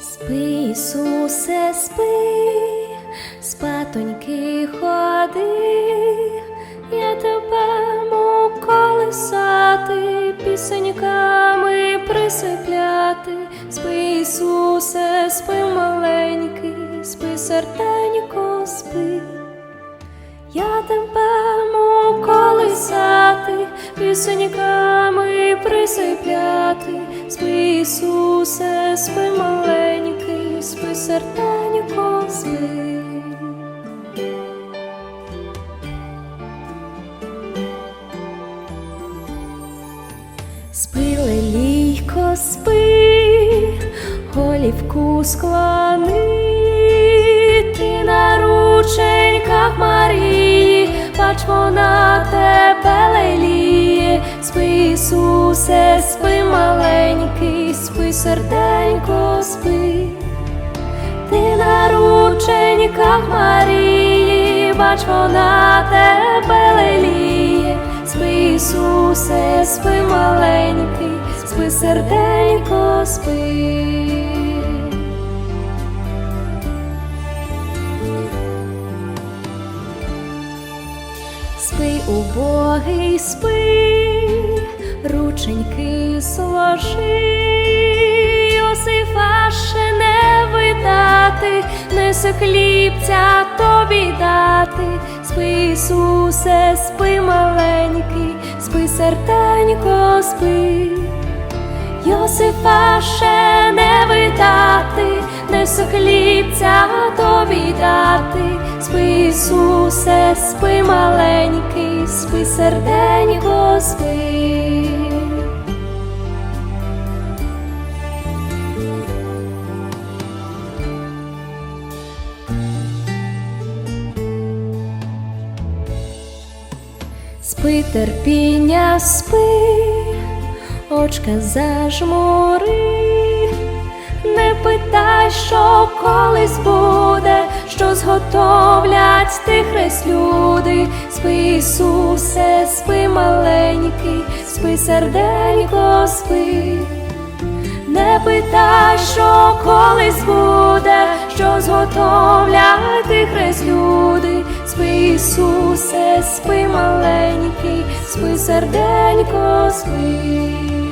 Спи, Ісусе, спи, спатоньки ходи, я тебе колесати, пісеньками присипляти, спи, Ісусе, спи маленький, спи, серденько, спи. Я тебе пісеньками присипляти, спи, Ісусе, спи маленький, спи серденько, спи. Спи, лелійко, спи, голівку склони, ти на рученьках Марії, бач вона тебе леліє, спи, Ісусе, спи маленький, спи, серденько, спи. Ти на рученьках Марії, бач вона тебе леліє, спи, Ісусе, спи маленький, спи серденько, спи. Спи, убогий, спи, рученьки сложи, Йосифа ще не видати, несе хлібця тобі дати, спи, Ісусе, спи маленький, спи серденько, спи. Йосифа ще не видати, Ісусе, спи маленький, спи серденько, спи. Спи терпіння, спи, очка зажмури, не питай, що колись буде, що зготовлять хрест люди, спи, Ісусе, спи маленький, спи серденько, спи. Не питай, що колись буде, що зготовлять ти хрест люди, спи, Ісусе, спи маленький, спи серденько, спи.